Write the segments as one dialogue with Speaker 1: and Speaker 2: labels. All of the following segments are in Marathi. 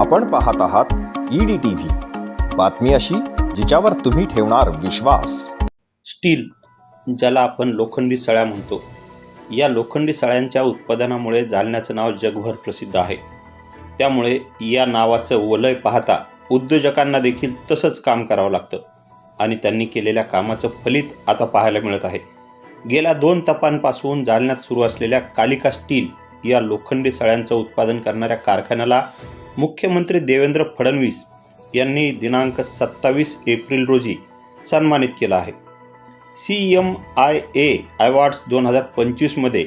Speaker 1: आपण पाहत आहात ईडी टीव्ही बातमी अशी जिच्यावर तुम्ही ठेवणार विश्वास.
Speaker 2: स्टील ज्याला आपण लोखंडी सळ्या म्हणतो या लोखंडी सळ्यांच्या उत्पादनामुळे जालन्याचं नाव जगभर प्रसिद्ध आहे. त्यामुळे या नावाचं वलय पाहता उद्योजकांना देखील तसंच काम करावं लागतं आणि त्यांनी केलेल्या कामाचं फलित आता पाहायला मिळत आहे. गेल्या दोन तपांपासून जालन्यात सुरू असलेल्या कालिका स्टील या लोखंडी सळ्यांचं उत्पादन करणाऱ्या कारखान्याला मुख्यमंत्री देवेंद्र फडणवीस यांनी दिनांक सत्तावीस एप्रिल रोजी सन्मानित केला आहे. C M I A awards दोन हजार पंचवीसमध्ये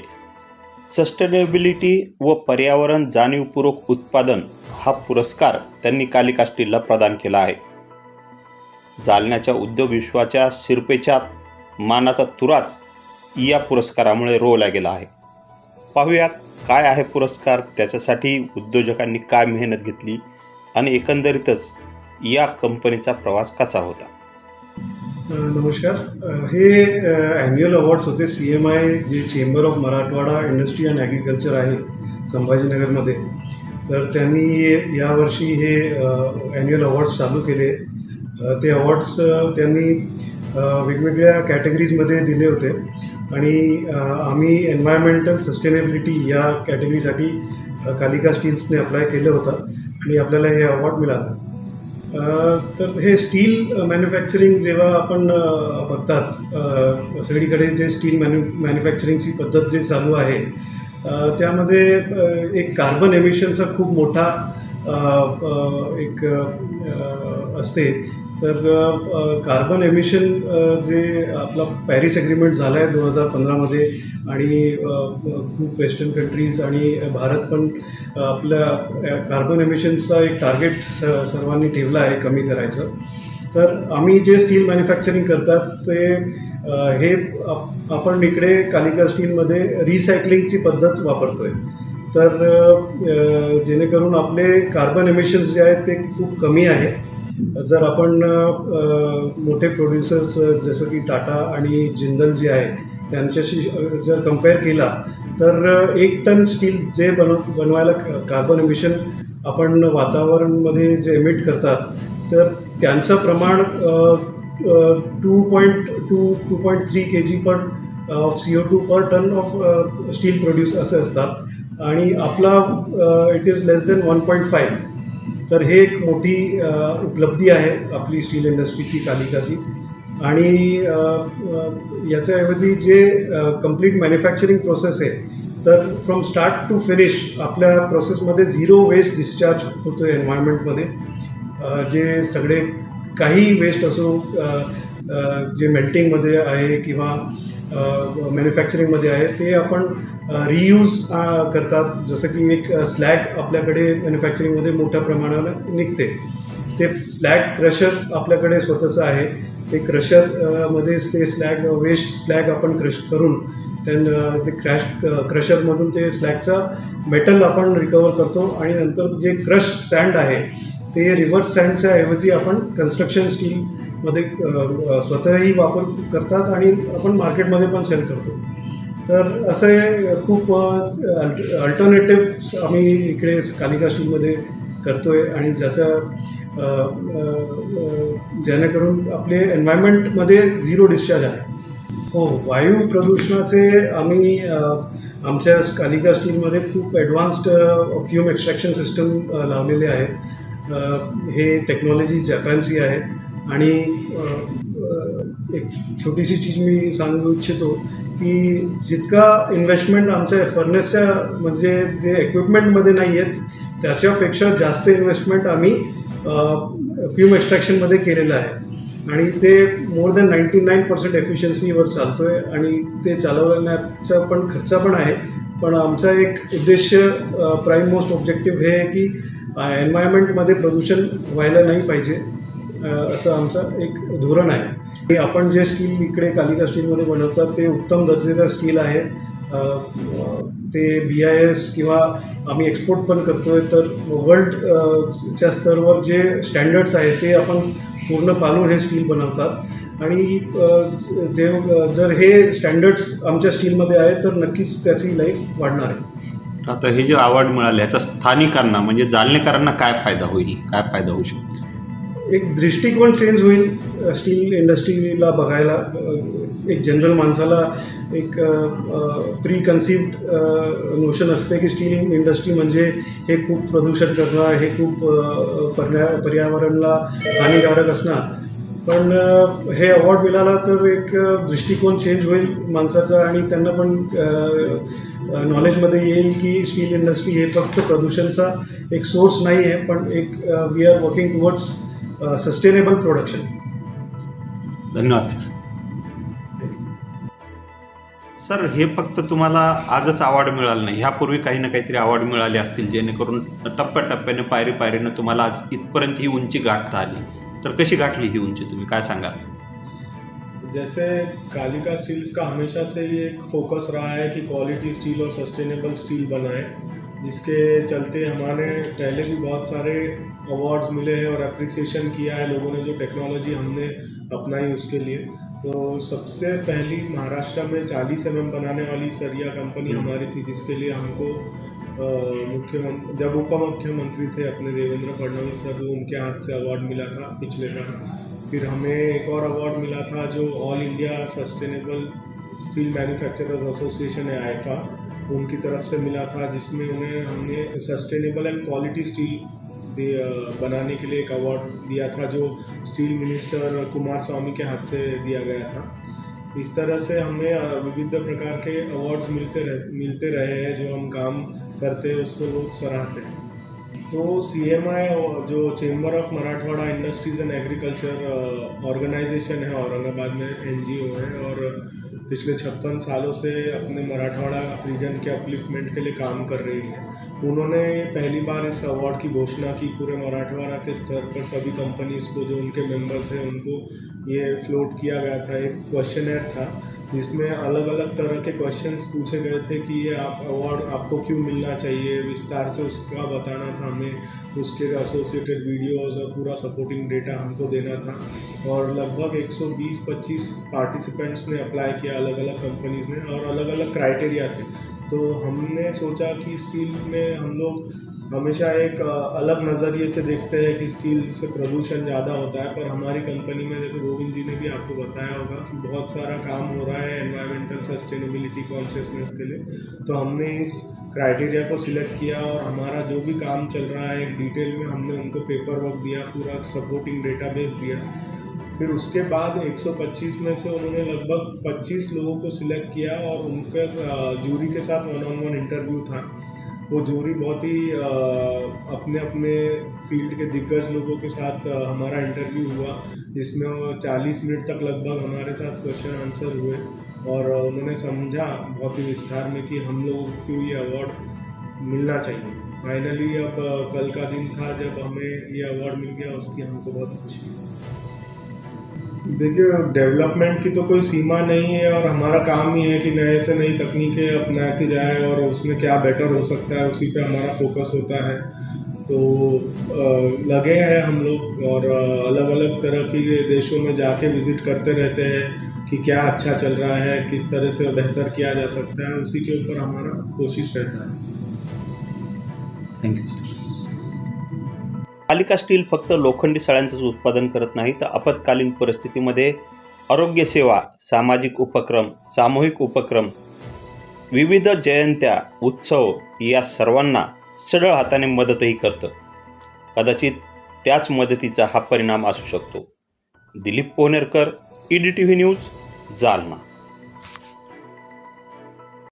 Speaker 2: सस्टेनेबिलिटी व पर्यावरण जाणीवपूर्वक उत्पादन हा पुरस्कार त्यांनी कालिकाष्टीला प्रदान केला आहे. जालन्याच्या उद्योग विश्वाच्या शिरपेच्या मानाचा तुराच या पुरस्कारामुळे रोवला गेला आहे. पाहूयात काय आहे पुरस्कार? त्याच्यासाठी उद्योजकांनी काय मेहनत घेतली? आणि एकंदरीतच या कंपनीचा प्रवास कसा होता?
Speaker 3: नमस्कार. हे ॲन्युअल अवॉर्ड्स होते. सी एम आय जे chamber of Marathwada industry and agriculture आहे संभाजीनगरमध्ये. तर त्यांनी यावर्षी हे ॲन्युअल अवॉर्ड्स चालू केले. ते अवॉर्ड्स त्यांनी वेगवेगळ्या कॅटेगरीजमध्ये दिले होते. आणि आम्ही एन्व्हायरमेंटल सस्टेनेबिलिटी या कॅटेगरीसाठी कालिका स्टील्सने अप्लाय केलं होतं. आणि आपल्याला हे अवॉर्ड मिळालं. तर हे स्टील मॅन्युफॅक्चरिंग जेव्हा आपण बघतात सगळीकडे जे स्टील मॅन्यु मॅन्युफॅक्चरिंगची पद्धत जे चालू आहे त्यामध्ये एक कार्बन एमिशनचा खूप मोठा एक असते. तर कार्बन एमिशन जे आपला पॅरिस ॲग्रीमेंट झाला आहे दोन हजार पंधरामध्ये आणि खूप वेस्टर्न कंट्रीज आणि भारत पण आपल्या कार्बन एमिशनचा एक टार्गेट स सर्वांनी ठेवला आहे कमी करायचं. तर आम्ही जे स्टील मॅन्युफॅक्चरिंग करतात ते हे आपण इकडे कालिका स्टीलमध्ये रिसायकलिंगची पद्धत वापरतो आहे तर जेणेकरून आपले कार्बन एमिशन्स जे आहेत ते खूप कमी आहे. जर आपण मोठे प्रोड्युसर्स जसं की टाटा आणि जिंदल जे आहे त्यांच्याशी जर कंपेअर केला तर एक टन स्टील जे बनव बनवायला कार्बन इमिशन आपण वातावरणमध्ये जे एमिट करतात तर त्यांचं प्रमाण two point two two point three K G per of C O two per ton of steel produce असे असतात. आणि आपला it is less than one point five तर हे एक मोठी उपलब्धी आहे आपली स्टील इंडस्ट्रीची कालिकाची आणि याच्याऐवजी जे कंप्लीट मॅन्युफॅक्चरिंग प्रोसेस आहे तर फ्रॉम स्टार्ट टू फिनिश आपल्या प्रोसेसमध्ये झिरो वेस्ट डिस्चार्ज होतो आहे एन्व्हायरमेंटमध्ये जे सगळे काही वेस्ट असो जे मेल्टिंगमध्ये आहे किंवा मॅन्युफॅक्चरिंगमध्ये आहे. ते आपण रियूज करतात. जसं की एक स्लॅग आपल्याकडे मॅन्युफॅक्चरिंगमध्ये मोठ्या प्रमाणावर निघते. ते स्लॅग क्रशर आपल्याकडे स्वतःचं आहे. ते क्रशरमध्येच ते स्लॅग वेस्ट स्लॅग आपण क्रश करून त्यां ते क्रॅश क्रशरमधून ते स्लॅगचा मेटल आपण रिकवर करतो. आणि नंतर जे क्रश सँड आहे ते रिव्हर्स सँडच्या ऐवजी आपण कन्स्ट्रक्शन स्टील मध्ये स्वतःही वापर करतात आणि आपण मार्केटमध्ये पण सेल करतो. तर असे खूप अल्टरनेटिव्ह आम्ही इकडे कालिका स्टीलमध्ये करतो आहे आणि ज्याचा जेणेकरून आपले एन्व्हायरमेंटमध्ये झिरो डिस्चार्ज आहे. हो वायू प्रदूषणाचे आम्ही आमच्या कालिका स्टीलमध्ये खूप ॲडव्हान्स्ड फ्यूम एक्स्ट्रॅक्शन सिस्टम लावलेले आहेत. हे टेक्नॉलॉजी जपानची आहे. आणि एक छोटीशी चीज मी सांगू इच्छितो की जितका इन्व्हेस्टमेंट आमच्या फर्नेसच्या म्हणजे जे इक्विपमेंटमध्ये नाही आहेत त्याच्यापेक्षा जास्त इन्व्हेस्टमेंट आम्ही फ्यूम एक्स्ट्रॅक्शनमध्ये केलेलं आहे. आणि ते more than ninety nine percent एफिशियन्सीवर चालतो आहे आणि ते चालवण्याचा पण खर्च पण आहे. पण आमचा एक उद्देश प्राईम मोस्ट ऑब्जेक्टिव्ह हे आहे की एन्व्हायरमेंटमध्ये प्रदूषण व्हायला नाही पाहिजे. असं आमचं एक धोरण आहे. की आपण जे स्टील इकडे कालिका स्टीलमध्ये बनवतात ते उत्तम दर्जेचं स्टील आहे. ते बी आय एस किंवा आम्ही एक्सपोर्ट पण करतो आहे तर वर्ल्ड च्या स्तरावर जे स्टँडर्ड्स आहेत ते आपण पूर्ण पालून हे स्टील बनवतात. आणि जे जर हे स्टँडर्ड्स आमच्या स्टीलमध्ये आहे तर नक्कीच त्याची लाईफ वाढणार आहे.
Speaker 2: आता हे जे अवॉर्ड मिळाले याचा स्थानिकांना म्हणजे जालनेकरांना काय फायदा होईल? काय फायदा होऊ शकतो?
Speaker 3: एक दृष्टिकोन चेंज होईल स्टील इंडस्ट्रीला बघायला एक जनरल माणसाला एक प्री कन्सिव्ड नोशन असते की स्टील इंडस्ट्री म्हणजे हे खूप प्रदूषण करणार हे खूप पर्या पर्यावरणाला हानिकारक असणार. पण हे अवॉर्ड मिळाला तर एक दृष्टिकोन चेंज होईल माणसाचा आणि त्यांना पण नॉलेजमध्ये येईल की स्टील इंडस्ट्री हे फक्त प्रदूषणचा एक सोर्स नाही आहे पण एक we are working towards sustainable production
Speaker 2: धन्यवाद सर सर हे फक्त तुम्हाला आजच अवॉर्ड मिळालं नाही. ह्यापूर्वी काही ना काहीतरी अवॉर्ड मिळाले असतील जेणेकरून टप्प्याटप्प्याने पायरी पायरीनं तुम्हाला आज इथपर्यंत ही उंची गाठता आली तर कशी गाठली ही उंची तुम्ही? काय सांगाल?
Speaker 4: जैसे कालिका स्टील्स का हमेशा से ही एक फोकस रहा है कि क्वालिटी स्टील और सस्टेनेबल स्टील बनाए। जिसके चलते हमारे पहले भी बहुत सारे अवार्ड्स मिले हैं और अप्रिसिएशन किया है लोगों ने जो टेक्नोलॉजी हमने अपनाई उसके लिए। तो सबसे पहली महाराष्ट्र में 40 एम बनाने वाली सरिया कंपनी हमारी थी जिसके लिए हमको मुख्यमंत्री जब उप मुख्यमंत्री थे अपने देवेंद्र फडणवीस सर तो उनके हाथ से अवार्ड मिला था पिछले साल। फिर हमें एक और अवार्ड मिला था जो all India sustainable steel manufacturers association है आईफा उनकी तरफ़ से मिला था, जिसमें उन्हें, हमने सस्टेनेबल एंड क्वालिटी स्टील बनाने के लिए एक अवार्ड दिया था, जो स्टील मिनिस्टर कुमार स्वामी के हाथ से दिया गया था। इस तरह से हमें विविध प्रकार के अवार्ड्स मिलते रह, मिलते रहे हैं, जो हम काम करते हैं, उसको लोग सराहते हैं। तो सी एम आई जो chamber of Marathwada industries and agriculture organisation है, औरंगाबाद में एन जी ओ है, और पिछले छप्पन सालों से अपने मराठवाड़ा रीजन के अपलिफ्टमेंट के लिए काम कर रही है। उन्होंने पहली बार इस अवार्ड की घोषणा की पूरे मराठवाड़ा के स्तर पर। सभी कंपनीज़ को, जो उनके मेंबर्स हैं, उनको ये फ्लोट किया गया था। एक क्वेश्चन था। जिसमें अलग अलग तरह के क्वेश्चंस पूछे गए थे कि ये आप अवार्ड आपको क्यों मिलना चाहिए? विस्तार से उसका बताना था हमें। उसके एसोसिएटेड वीडियोस और पूरा सपोर्टिंग डेटा हमको देना था। और लगभग 120-25 पार्टिसिपेंट्स ने अप्लाई किया अलग अलग कंपनीज़ ने और अलग अलग क्राइटेरिया थे। तो हमने सोचा कि स्टील में हम लोग हमेशा एक अलग नज़रिए से देखते हैं कि स्टील से प्रदूषण ज़्यादा होता है, पर हमारी कंपनी में जैसे गोविंद जी ने भी आपको बताया होगा कि बहुत सारा काम हो रहा है एनवायरमेंटल सस्टेनेबिलिटी कॉन्शियसनेस के लिए। तो हमने इस क्राइटेरिया को सिलेक्ट किया और हमारा जो भी काम चल रहा है डिटेल में हमने उनको पेपर वर्क दिया, पूरा सपोर्टिंग डेटाबेस दिया। फिर उसके बाद 125 में से उन्होंने लगभग 25 लोगों को सिलेक्ट किया और उनके जूरी के साथ वन ऑन वन इंटरव्यू था। वो जूरी बहुत ही अपने अपने फ़ील्ड के दिग्गज लोगों के साथ हमारा इंटरव्यू हुआ, जिसमें वो 40 मिनट तक लगभग हमारे साथ क्वेश्चन आंसर हुए और उन्होंने समझा बहुत ही विस्तार में कि हम लोगों को ये अवार्ड मिलना चाहिए। फाइनली अब कल का दिन था जब हमें ये अवार्ड मिल गया, उसकी हमको बहुत खुशी है देखिए डेवलपमेंट की तो कोई सीमा नहीं है और हमारा काम ही है कि नए से नई तकनीकें अपनाती जाए और उसमें क्या बेटर हो सकता है, उसी पे हमारा फोकस होता है। तो लगे हैं हम लोग और अलग अलग तरह की देशों में जाके विज़िट करते रहते हैं कि क्या अच्छा चल रहा है, किस तरह से बेहतर किया जा सकता है, उसी के ऊपर हमारा कोशिश रहता है।
Speaker 2: थँक्यू सर पालिका स्टील फक्त लोखंडी सळ्यांचंच उत्पादन करत नाही तर आपत्कालीन परिस्थितीमध्ये आरोग्यसेवा सामाजिक उपक्रम सामूहिक उपक्रम विविध जयंत्या उत्सव या सर्वांना सरळ हाताने मदतही करतं. कदाचित त्याच मदतीचा हा परिणाम असू शकतो. Dilip Pohanerkar E D T V news Jalna.